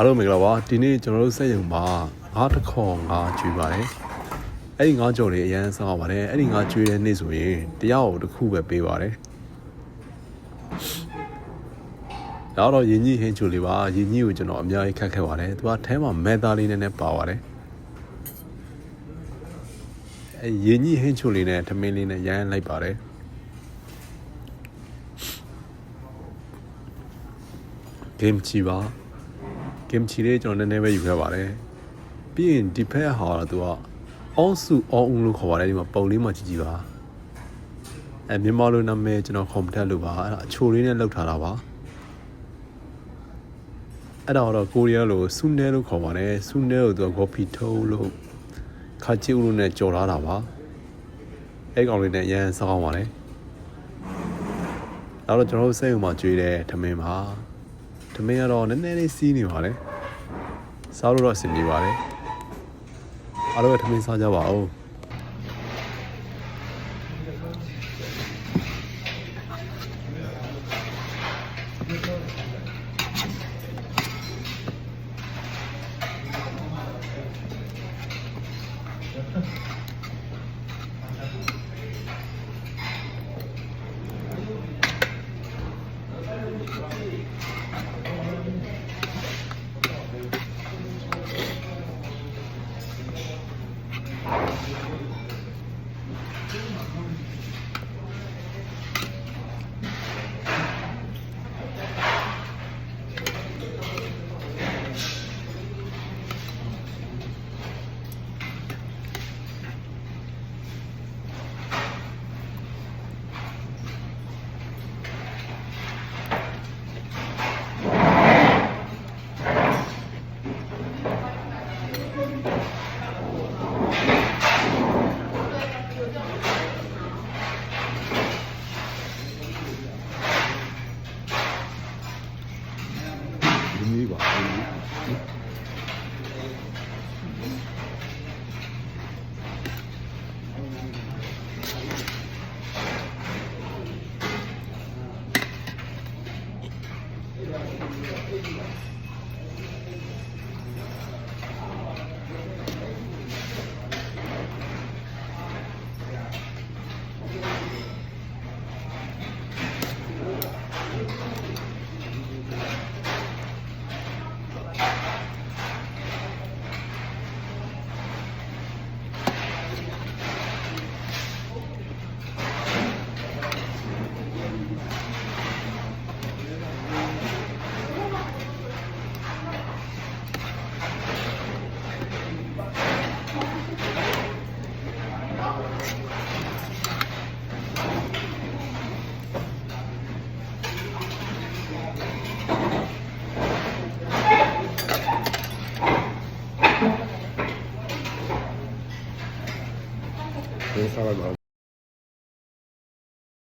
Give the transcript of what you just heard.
အားလုံးမင်္ဂလာပါဒီနေ့ကျွန်တော်တို့စက်ရုံမှာငါးတစ်ခေါ်ငါးကျွေးပါတယ်အဲ့ဒီငါးကြော်လေးအရန်ဆောင်းပါတယ်အဲ့ဒီငါးကျွေးတဲ့နေ့ဆိုရင်တရားကိုတစ်ခုပဲပေးပါတယ်ဒါတော့ယဉ်ကြီးဟင်းချိုလေးပါယဉ်ကြီးကိုကျွန်တော်အများကြီးခက်ခဲပါတယ်သူကအဲမှာမဲသားလေးနဲ့နဲ့ပါပါတယ်အဲယဉ်ကြီးဟင်းချိုလေးနဲ့ထမင်းလေးနဲ့ရမ်းလိုက်ပါတယ်ဂိမ်းချီပါ ကင်ချီလေးကျွန်တော်နည်းနည်းပဲယူခဲ့ပါတယ်ပြီးရင်ဒီဖက်ဟာတော့သူကအောစုအောဦးလို့ခေါ်ပါတယ်ဒီမှာပုံလေးမှကြည့်ကြည့်ပါအဲမြန်မာလိုနာမည်ကျွန်တော်ကွန်ပျူတာလို့ပါအဲ့ဒါအချိုလေးနဲ့လောက်ထားတာပါအဲ့ဒါတော့ကိုရီးယားလိုဆူနဲလို့ခေါ်ပါတယ်ဆူနဲကိုသူကဂေါ်ဖီထုံးလို့ခါချီဦးလို့နဲ့ကြော်ထားတာပါအဲ့ကောင်လေးနဲ့အရန်စောင်းပါတယ်နောက်တော့ကျွန်တော်တို့စိတ်ဥမှာကျွေးတဲ့ထမင်းပါထ မင်းကတော့နည်းနည်းလေးစီးနေပါလေစားလို့တော့အဆင်ပြေပါတယ်အားလုံးပဲထမင်းစားကြပါဦး ဒီနည်းပါဒီနည်းဒီ စားလိုက်ပါ